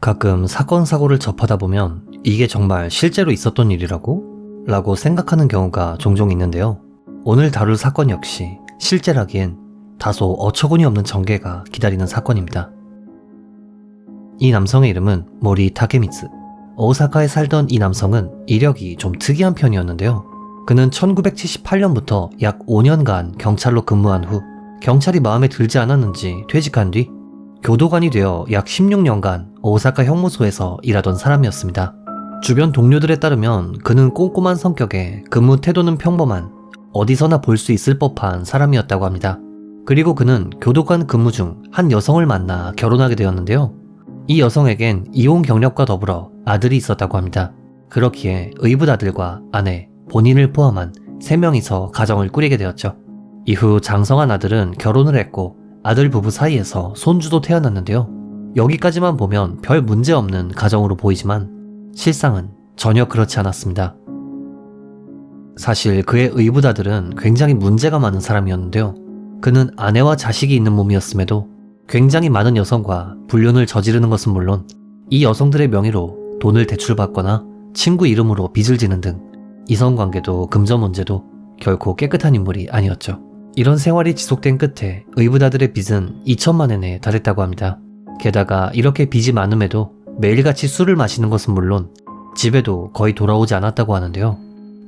가끔 사건, 사고를 접하다 보면 이게 정말 실제로 있었던 일이라고? 라고 생각하는 경우가 종종 있는데요. 오늘 다룰 사건 역시 실제라기엔 다소 어처구니 없는 전개가 기다리는 사건입니다. 이 남성의 이름은 모리 타케미츠. 오사카에 살던 이 남성은 이력이 좀 특이한 편이었는데요. 그는 1978년부터 약 5년간 경찰로 근무한 후 경찰이 마음에 들지 않았는지 퇴직한 뒤 교도관이 되어 약 16년간 오사카 형무소에서 일하던 사람이었습니다. 주변 동료들에 따르면 그는 꼼꼼한 성격에 근무 태도는 평범한 어디서나 볼 수 있을 법한 사람이었다고 합니다. 그리고 그는 교도관 근무 중 한 여성을 만나 결혼하게 되었는데요. 이 여성에겐 이혼 경력과 더불어 아들이 있었다고 합니다. 그렇기에 의붓 아들과 아내, 본인을 포함한 3명이서 가정을 꾸리게 되었죠. 이후 장성한 아들은 결혼을 했고 아들 부부 사이에서 손주도 태어났는데요. 여기까지만 보면 별 문제 없는 가정으로 보이지만 실상은 전혀 그렇지 않았습니다. 사실 그의 의붓 아들은 굉장히 문제가 많은 사람이었는데요. 그는 아내와 자식이 있는 몸이었음에도 굉장히 많은 여성과 불륜을 저지르는 것은 물론 이 여성들의 명의로 돈을 대출받거나 친구 이름으로 빚을 지는 등 이성관계도 금전 문제도 결코 깨끗한 인물이 아니었죠. 이런 생활이 지속된 끝에 의붓아들의 빚은 2천만 엔에 달했다고 합니다. 게다가 이렇게 빚이 많음에도 매일같이 술을 마시는 것은 물론 집에도 거의 돌아오지 않았다고 하는데요.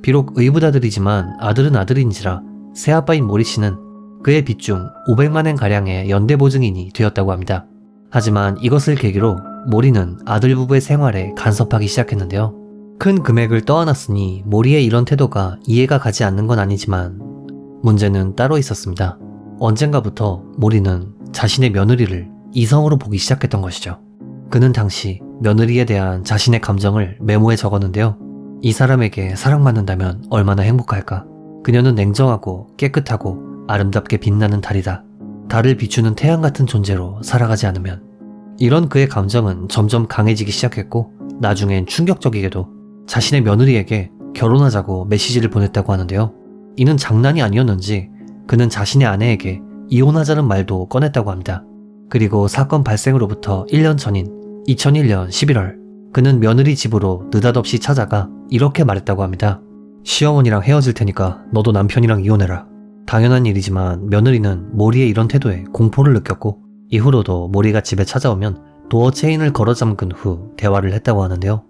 비록 의붓아들이지만 아들은 아들인지라 새아빠인 모리 씨는 그의 빚 중 500만 엔 가량의 연대 보증인이 되었다고 합니다. 하지만 이것을 계기로 모리는 아들 부부의 생활에 간섭하기 시작했는데요. 큰 금액을 떠안았으니 모리의 이런 태도가 이해가 가지 않는 건 아니지만 문제는 따로 있었습니다. 언젠가부터 모리는 자신의 며느리를 이성으로 보기 시작했던 것이죠. 그는 당시 며느리에 대한 자신의 감정을 메모에 적었는데요. 이 사람에게 사랑받는다면 얼마나 행복할까. 그녀는 냉정하고 깨끗하고 아름답게 빛나는 달이다. 달을 비추는 태양 같은 존재로 살아가지 않으면. 이런 그의 감정은 점점 강해지기 시작했고, 나중엔 충격적이게도 자신의 며느리에게 결혼하자고 메시지를 보냈다고 하는데요. 이는 장난이 아니었는지 그는 자신의 아내에게 이혼하자는 말도 꺼냈다고 합니다. 그리고 사건 발생으로부터 1년 전인 2001년 11월 그는 며느리 집으로 느닷없이 찾아가 이렇게 말했다고 합니다. 시어머니랑 헤어질 테니까 너도 남편이랑 이혼해라. 당연한 일이지만 며느리는 모리의 이런 태도에 공포를 느꼈고 이후로도 모리가 집에 찾아오면 도어 체인을 걸어 잠근 후 대화를 했다고 하는데요.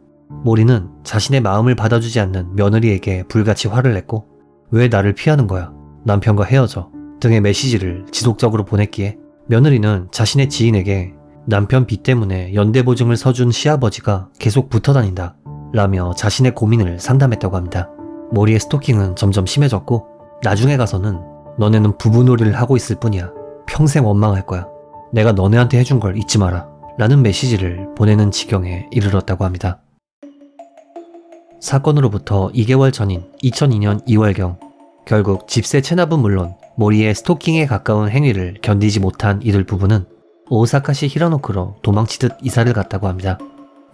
모리는 자신의 마음을 받아주지 않는 며느리에게 불같이 화를 냈고 왜 나를 피하는 거야? 남편과 헤어져. 등의 메시지를 지속적으로 보냈기에 며느리는 자신의 지인에게 남편 빚 때문에 연대보증을 서준 시아버지가 계속 붙어 다닌다. 라며 자신의 고민을 상담했다고 합니다. 모리의 스토킹은 점점 심해졌고 나중에 가서는 너네는 부부놀이를 하고 있을 뿐이야. 평생 원망할 거야. 내가 너네한테 해준 걸 잊지 마라. 라는 메시지를 보내는 지경에 이르렀다고 합니다. 사건으로부터 2개월 전인 2002년 2월경 결국 집세 체납은 물론 모리의 스토킹에 가까운 행위를 견디지 못한 이들 부부는 오사카시 히라노크로 도망치듯 이사를 갔다고 합니다.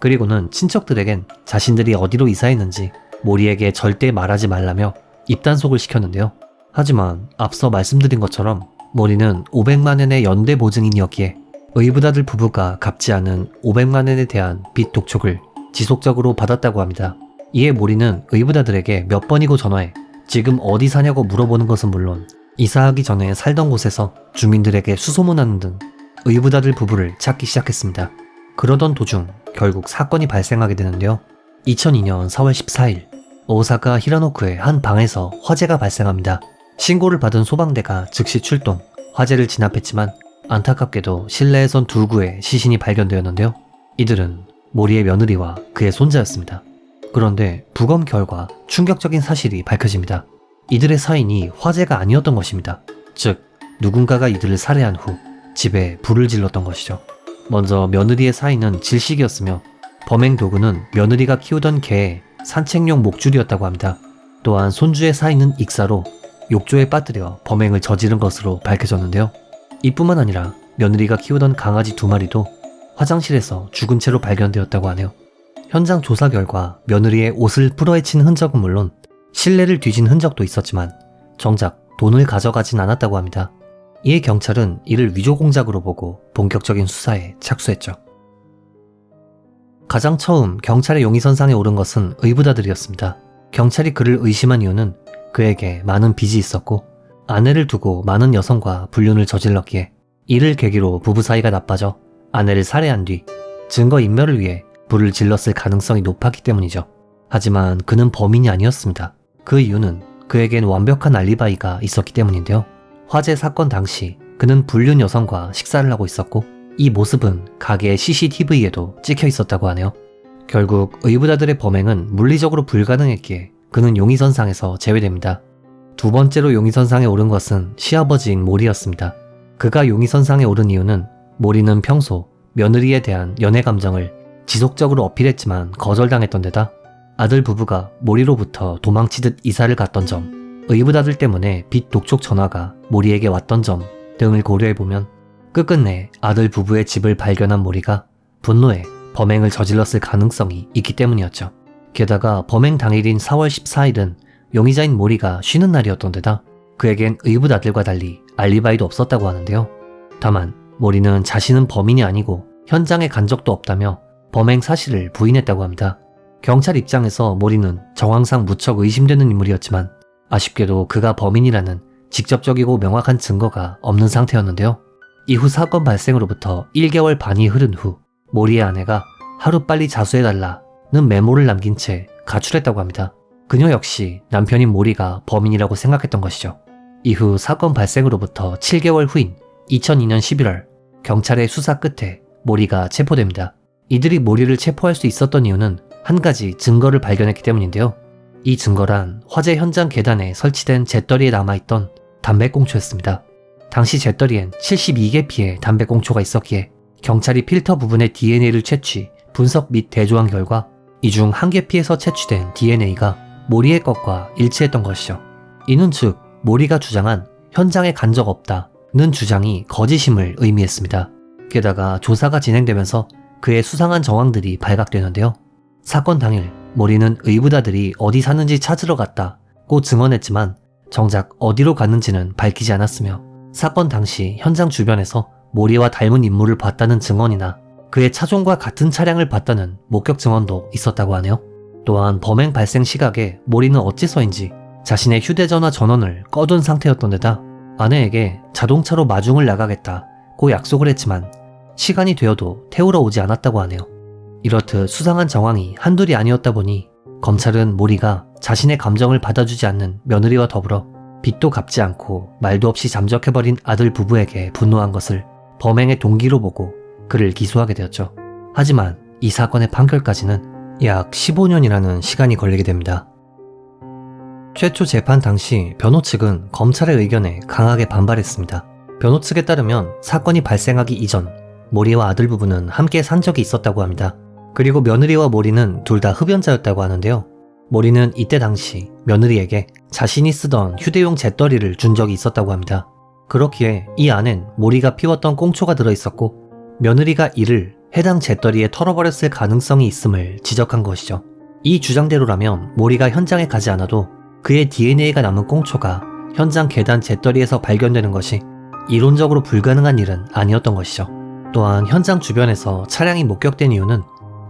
그리고는 친척들에겐 자신들이 어디로 이사했는지 모리에게 절대 말하지 말라며 입단속을 시켰는데요. 하지만 앞서 말씀드린 것처럼 모리는 500만 엔의 연대 보증인이었기에 의붓아들 부부가 갚지 않은 500만 엔에 대한 빚 독촉을 지속적으로 받았다고 합니다. 이에 모리는 의붓아들에게 몇 번이고 전화해 지금 어디 사냐고 물어보는 것은 물론 이사하기 전에 살던 곳에서 주민들에게 수소문하는 등 의붓아들 부부를 찾기 시작했습니다. 그러던 도중 결국 사건이 발생하게 되는데요. 2002년 4월 14일 오사카 히라노크의 한 방에서 화재가 발생합니다. 신고를 받은 소방대가 즉시 출동, 화재를 진압했지만 안타깝게도 실내에선 두 구의 시신이 발견되었는데요. 이들은 모리의 며느리와 그의 손자였습니다. 그런데 부검 결과 충격적인 사실이 밝혀집니다. 이들의 사인이 화재가 아니었던 것입니다. 즉, 누군가가 이들을 살해한 후 집에 불을 질렀던 것이죠. 먼저 며느리의 사인은 질식이었으며 범행 도구는 며느리가 키우던 개의 산책용 목줄이었다고 합니다. 또한 손주의 사인은 익사로 욕조에 빠뜨려 범행을 저지른 것으로 밝혀졌는데요. 이뿐만 아니라 며느리가 키우던 강아지 두 마리도 화장실에서 죽은 채로 발견되었다고 하네요. 현장 조사 결과 며느리의 옷을 풀어헤친 흔적은 물론 실내를 뒤진 흔적도 있었지만 정작 돈을 가져가진 않았다고 합니다. 이에 경찰은 이를 위조 공작으로 보고 본격적인 수사에 착수했죠. 가장 처음 경찰의 용의선상에 오른 것은 의붓아들이었습니다. 경찰이 그를 의심한 이유는 그에게 많은 빚이 있었고 아내를 두고 많은 여성과 불륜을 저질렀기에 이를 계기로 부부 사이가 나빠져 아내를 살해한 뒤 증거 인멸을 위해 불을 질렀을 가능성이 높았기 때문이죠. 하지만 그는 범인이 아니었습니다. 그 이유는 그에겐 완벽한 알리바이가 있었기 때문인데요. 화재 사건 당시 그는 불륜 여성과 식사를 하고 있었고 이 모습은 가게의 CCTV에도 찍혀 있었다고 하네요. 결국 의붓아들의 범행은 물리적으로 불가능했기에 그는 용의선상에서 제외됩니다. 두 번째로 용의선상에 오른 것은 시아버지인 모리였습니다. 그가 용의선상에 오른 이유는 모리는 평소 며느리에 대한 연애 감정을 지속적으로 어필했지만 거절당했던 데다 아들 부부가 모리로부터 도망치듯 이사를 갔던 점, 의붓아들 때문에 빚 독촉 전화가 모리에게 왔던 점 등을 고려해보면 끝끝내 아들 부부의 집을 발견한 모리가 분노에 범행을 저질렀을 가능성이 있기 때문이었죠. 게다가 범행 당일인 4월 14일은 용의자인 모리가 쉬는 날이었던 데다 그에겐 의붓 아들과 달리 알리바이도 없었다고 하는데요. 다만 모리는 자신은 범인이 아니고 현장에 간 적도 없다며 범행 사실을 부인했다고 합니다. 경찰 입장에서 모리는 정황상 무척 의심되는 인물이었지만 아쉽게도 그가 범인이라는 직접적이고 명확한 증거가 없는 상태였는데요. 이후 사건 발생으로부터 1개월 반이 흐른 후 모리의 아내가 하루빨리 자수해달라는 메모를 남긴 채 가출했다고 합니다. 그녀 역시 남편인 모리가 범인이라고 생각했던 것이죠. 이후 사건 발생으로부터 7개월 후인 2002년 11월 경찰의 수사 끝에 모리가 체포됩니다. 이들이 모리를 체포할 수 있었던 이유는 한 가지 증거를 발견했기 때문인데요. 이 증거란 화재 현장 계단에 설치된 잿더리에 남아있던 담배꽁초였습니다. 당시 잿더리엔 72개 피의 담배꽁초가 있었기에 경찰이 필터 부분의 DNA를 채취, 분석 및 대조한 결과 이 중 한 개 피에서 채취된 DNA가 모리의 것과 일치했던 것이죠. 이는 즉 모리가 주장한 현장에 간 적 없다는 주장이 거짓임을 의미했습니다. 게다가 조사가 진행되면서 그의 수상한 정황들이 발각되는데요. 사건 당일 모리는 의붓아들이 어디 사는지 찾으러 갔다고 증언했지만 정작 어디로 갔는지는 밝히지 않았으며 사건 당시 현장 주변에서 모리와 닮은 인물을 봤다는 증언이나 그의 차종과 같은 차량을 봤다는 목격 증언도 있었다고 하네요. 또한 범행 발생 시각에 모리는 어째서인지 자신의 휴대전화 전원을 꺼둔 상태였던 데다 아내에게 자동차로 마중을 나가겠다고 약속을 했지만 시간이 되어도 태우러 오지 않았다고 하네요. 이렇듯 수상한 정황이 한둘이 아니었다 보니 검찰은 모리가 자신의 감정을 받아주지 않는 며느리와 더불어 빚도 갚지 않고 말도 없이 잠적해버린 아들 부부에게 분노한 것을 범행의 동기로 보고 그를 기소하게 되었죠. 하지만 이 사건의 판결까지는 약 15년이라는 시간이 걸리게 됩니다. 최초 재판 당시 변호 측은 검찰의 의견에 강하게 반발했습니다. 변호 측에 따르면 사건이 발생하기 이전 모리와 아들 부부는 함께 산 적이 있었다고 합니다. 그리고 며느리와 모리는 둘 다 흡연자였다고 하는데요. 모리는 이때 당시 며느리에게 자신이 쓰던 휴대용 잿더리를 준 적이 있었다고 합니다. 그렇기에 이 안엔 모리가 피웠던 꽁초가 들어있었고 며느리가 이를 해당 잿더리에 털어버렸을 가능성이 있음을 지적한 것이죠. 이 주장대로라면 모리가 현장에 가지 않아도 그의 DNA가 남은 꽁초가 현장 계단 잿더리에서 발견되는 것이 이론적으로 불가능한 일은 아니었던 것이죠. 또한 현장 주변에서 차량이 목격된 이유는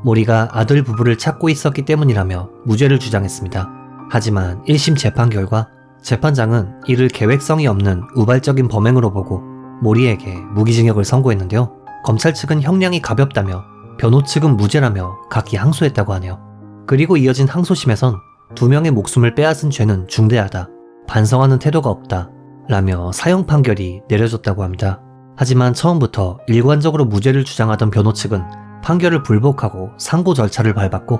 모리가 아들 부부를 찾고 있었기 때문이라며 무죄를 주장했습니다. 하지만 1심 재판 결과 재판장은 이를 계획성이 없는 우발적인 범행으로 보고 모리에게 무기징역을 선고했는데요. 검찰 측은 형량이 가볍다며 변호 측은 무죄라며 각기 항소했다고 하네요. 그리고 이어진 항소심에선 두 명의 목숨을 빼앗은 죄는 중대하다. 반성하는 태도가 없다. 라며 사형 판결이 내려졌다고 합니다. 하지만 처음부터 일관적으로 무죄를 주장하던 변호 측은 판결을 불복하고 상고 절차를 밟았고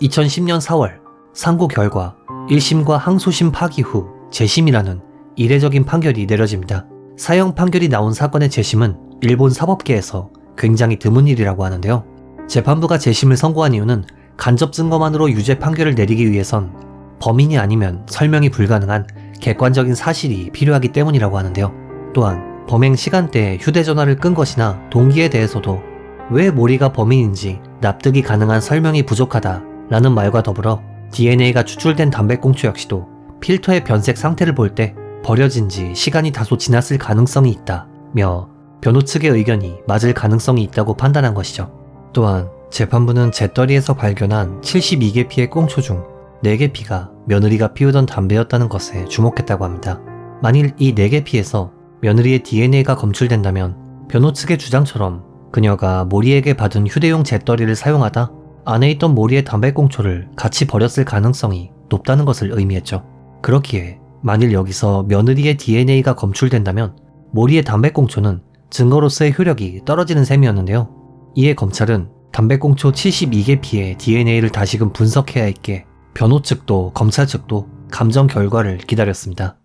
2010년 4월 상고 결과 1심과 항소심 파기 후 재심이라는 이례적인 판결이 내려집니다. 사형 판결이 나온 사건의 재심은 일본 사법계에서 굉장히 드문 일이라고 하는데요. 재판부가 재심을 선고한 이유는 간접 증거만으로 유죄 판결을 내리기 위해선 범인이 아니면 설명이 불가능한 객관적인 사실이 필요하기 때문이라고 하는데요. 또한 범행 시간대에 휴대전화를 끈 것이나 동기에 대해서도 왜 모리가 범인인지 납득이 가능한 설명이 부족하다 라는 말과 더불어 DNA가 추출된 담배꽁초 역시도 필터의 변색 상태를 볼 때 버려진 지 시간이 다소 지났을 가능성이 있다 며 변호 측의 의견이 맞을 가능성이 있다고 판단한 것이죠. 또한 재판부는 재떨이에서 발견한 72개 피의 꽁초 중 4개 피가 며느리가 피우던 담배였다는 것에 주목했다고 합니다. 만일 이 4개 피에서 며느리의 DNA가 검출된다면 변호 측의 주장처럼 그녀가 모리에게 받은 휴대용 재떨이를 사용하다 안에 있던 모리의 담배꽁초를 같이 버렸을 가능성이 높다는 것을 의미했죠. 그렇기에 만일 여기서 며느리의 DNA가 검출된다면 모리의 담배꽁초는 증거로서의 효력이 떨어지는 셈이었는데요. 이에 검찰은 담배꽁초 72개 피의 DNA를 다시금 분석해야 했기에 변호 측도 검찰 측도 감정 결과를 기다렸습니다.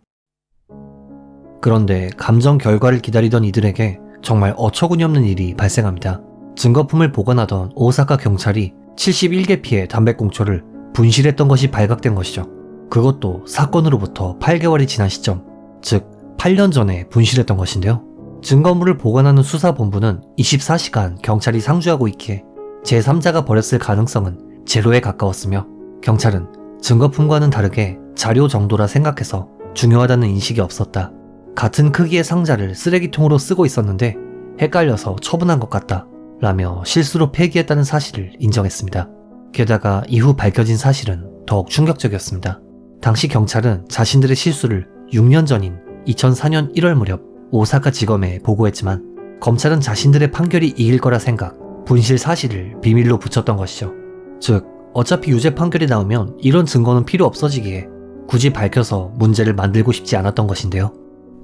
그런데 감정 결과를 기다리던 이들에게 정말 어처구니없는 일이 발생합니다. 증거품을 보관하던 오사카 경찰이 71개 피의 담배꽁초를 분실했던 것이 발각된 것이죠. 그것도 사건으로부터 8개월이 지난 시점, 즉 8년 전에 분실했던 것인데요. 증거물을 보관하는 수사본부는 24시간 경찰이 상주하고 있기에 제3자가 버렸을 가능성은 제로에 가까웠으며 경찰은 증거품과는 다르게 자료 정도라 생각해서 중요하다는 인식이 없었다. 같은 크기의 상자를 쓰레기통으로 쓰고 있었는데 헷갈려서 처분한 것 같다. 라며 실수로 폐기했다는 사실을 인정했습니다. 게다가 이후 밝혀진 사실은 더욱 충격적이었습니다. 당시 경찰은 자신들의 실수를 6년 전인 2004년 1월 무렵 오사카 지검에 보고했지만 검찰은 자신들의 판결이 이길 거라 생각, 분실 사실을 비밀로 붙였던 것이죠. 즉, 어차피 유죄 판결이 나오면 이런 증거는 필요 없어지기에 굳이 밝혀서 문제를 만들고 싶지 않았던 것인데요.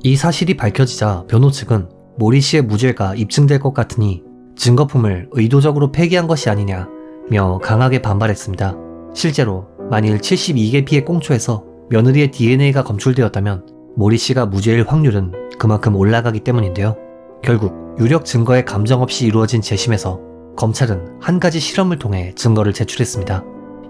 이 사실이 밝혀지자 변호 측은 모리 씨의 무죄가 입증될 것 같으니 증거품을 의도적으로 폐기한 것이 아니냐며 강하게 반발했습니다. 실제로 만일 72개 피의 꽁초에서 며느리의 DNA가 검출되었다면 모리 씨가 무죄일 확률은 그만큼 올라가기 때문인데요. 결국 유력 증거의 감정 없이 이루어진 재심에서 검찰은 한 가지 실험을 통해 증거를 제출했습니다.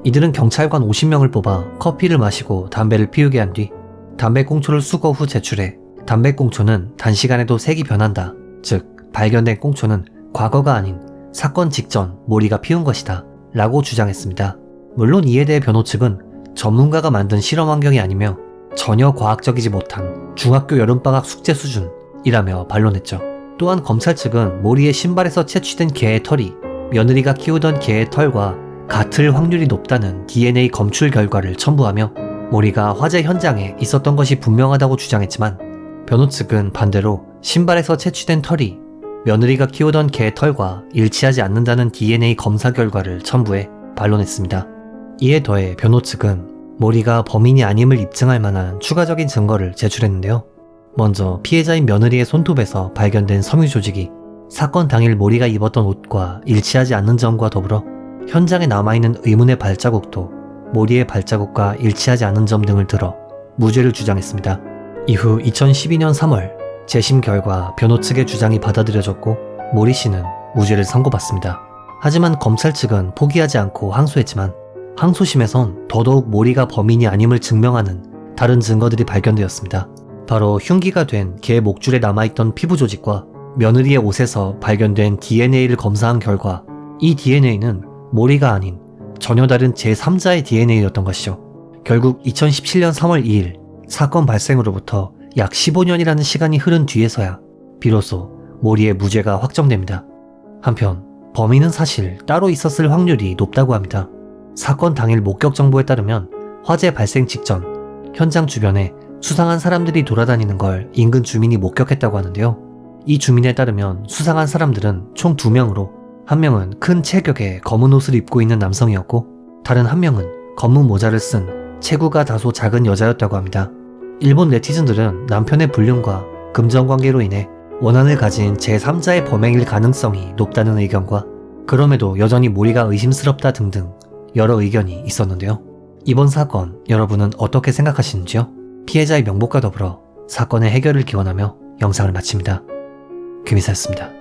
이들은 경찰관 50명을 뽑아 커피를 마시고 담배를 피우게 한 뒤 담배 꽁초를 수거 후 제출해 담배 꽁초는 단시간에도 색이 변한다. 즉, 발견된 꽁초는 과거가 아닌 사건 직전 모리가 피운 것이다. 라고 주장했습니다. 물론 이에 대해 변호 측은 전문가가 만든 실험 환경이 아니며 전혀 과학적이지 못한 중학교 여름방학 숙제 수준이라며 반론했죠. 또한 검찰 측은 모리의 신발에서 채취된 개의 털이 며느리가 키우던 개의 털과 같을 확률이 높다는 DNA 검출 결과를 첨부하며 모리가 화재 현장에 있었던 것이 분명하다고 주장했지만 변호 측은 반대로 신발에서 채취된 털이 며느리가 키우던 개의 털과 일치하지 않는다는 DNA 검사 결과를 첨부해 반론했습니다. 이에 더해 변호 측은 모리가 범인이 아님을 입증할 만한 추가적인 증거를 제출했는데요. 먼저 피해자인 며느리의 손톱에서 발견된 섬유 조직이 사건 당일 모리가 입었던 옷과 일치하지 않는 점과 더불어 현장에 남아있는 의문의 발자국도 모리의 발자국과 일치하지 않은 점 등을 들어 무죄를 주장했습니다. 이후 2012년 3월 재심 결과 변호 측의 주장이 받아들여졌고 모리 씨는 무죄를 선고받습니다. 하지만 검찰 측은 포기하지 않고 항소했지만 항소심에선 더더욱 모리가 범인이 아님을 증명하는 다른 증거들이 발견되었습니다. 바로 흉기가 된 개 목줄에 남아있던 피부 조직과 며느리의 옷에서 발견된 DNA를 검사한 결과 이 DNA는 모리가 아닌 전혀 다른 제3자의 DNA였던 것이죠. 결국 2017년 3월 2일 사건 발생으로부터 약 15년이라는 시간이 흐른 뒤에서야 비로소 모리의 무죄가 확정됩니다. 한편 범인은 사실 따로 있었을 확률이 높다고 합니다. 사건 당일 목격 정보에 따르면 화재 발생 직전 현장 주변에 수상한 사람들이 돌아다니는 걸 인근 주민이 목격했다고 하는데요. 이 주민에 따르면 수상한 사람들은 총두 명으로 한 명은 큰 체격의 검은 옷을 입고 있는 남성이었고 다른 한 명은 검은 모자를 쓴 체구가 다소 작은 여자였다고 합니다. 일본 네티즌들은 남편의 불륜과 금전관계로 인해 원한을 가진 제3자의 범행일 가능성이 높다는 의견과 그럼에도 여전히 모리가 의심스럽다 등등 여러 의견이 있었는데요. 이번 사건 여러분은 어떻게 생각하시는지요? 피해자의 명복과 더불어 사건의 해결을 기원하며 영상을 마칩니다. 김희사였습니다.